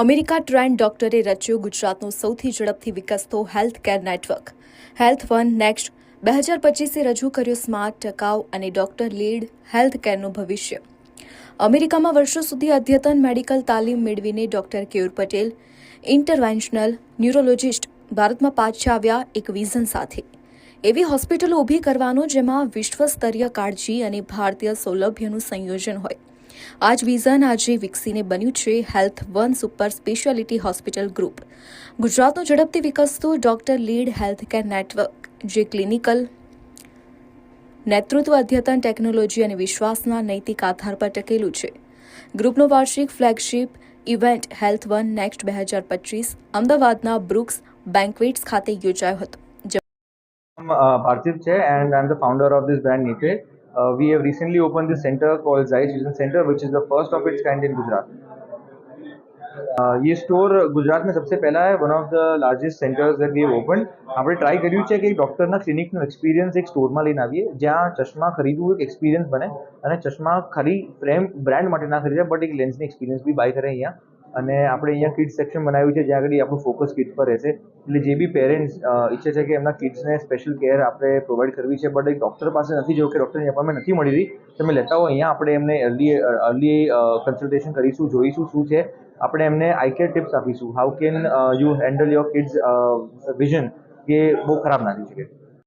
America trend ડોક્ટરે રચ્યો ગુજરાતનો સૌથી ઝડપથી વિકસતો health care network. Health One Next બે હજાર પચીસે રજૂ કર્યો સ્માર્ટ ટકાઉ અને ડોક્ટર લીડ હેલ્થ કેરનું ભવિષ્ય. અમેરિકામાં વર્ષો સુધી અદ્યતન મેડિકલ તાલીમ મેળવીને doctor Keyur Patel, interventional neurologist ભારતમાં પાછા આવ્યા એક વિઝન સાથે. એવી હોસ્પિટલો ઊભી કરવાનો જેમાં વિશ્વ સ્તરીય કાળજી અને ભારતીય સૌલભ્યનું સંયોજન હોય. આ જ વિઝન આજે વિકસીને બન્યું છે Health One super speciality hospital group. ગુજરાતનું ઝડપથી વિકસતું doctor lead health care network જે ક્લિનિકલ નેતૃત્વ અદ્યતન ટેકનોલોજી અને વિશ્વાસના નૈતિક આધાર પર ટકેલું છે. ગ્રુપનો વાર્ષિક flagship event Health One Next બે હજાર પચીસ અમદાવાદના બ્રુક્સ બેન્કવેટ્સ ખાતે યોજાયો હતો. I'm uh, Parthiv Chair and I'm the founder of this brand. Uh, we have recently opened this center called Zeiss Fusion Center, which is the first of its kind in Gujarat. Uh, ये store Gujarat में सबसे पहला है one of the largest centres that we have opened આપણે try કર્યું છે કે ડૉક્ટરના ક્લિનિકનો experience એક સ્ટોરમાં લઈને આવીએ જ્યાં ચશ્મા ખરીદવું એક એક્સપિરિયન્સ બને અને ચશ્મા ખાલી ફ્રેમ બ્રાન્ડ માટે ના ખરીદે બટ એક લેન્સની એક્સપિરિયન્સ બી બાય કરે અહીંયા અને આપણે અહીંયા કિડ્સ સેક્શન બનાવ્યું છે, જ્યાં આગળ આપણું ફોકસ કિડ્સ પર રહેશે. એટલે જે બી પેરેન્ટ્સ ઈચ્છે છે કે એમના કિડ્સને સ્પેશિયલ કેર આપણે પ્રોવાઈડ કરવી છે બટ એક ડૉક્ટર પાસે નથી જવું કે ડૉક્ટરની એપોઇન્ટમેન્ટ નથી મળી રહી, તમે લેતા હો, અહીંયા આપણે એમને અર્લી અર્લી કન્સલ્ટેશન કરીશું, જોઈશું શું છે. આપણે એમને આઈ કેર ટિપ્સ આપીશું. How can you handle your kids vision કે બહુ ખરાબ ના થઈ શકે.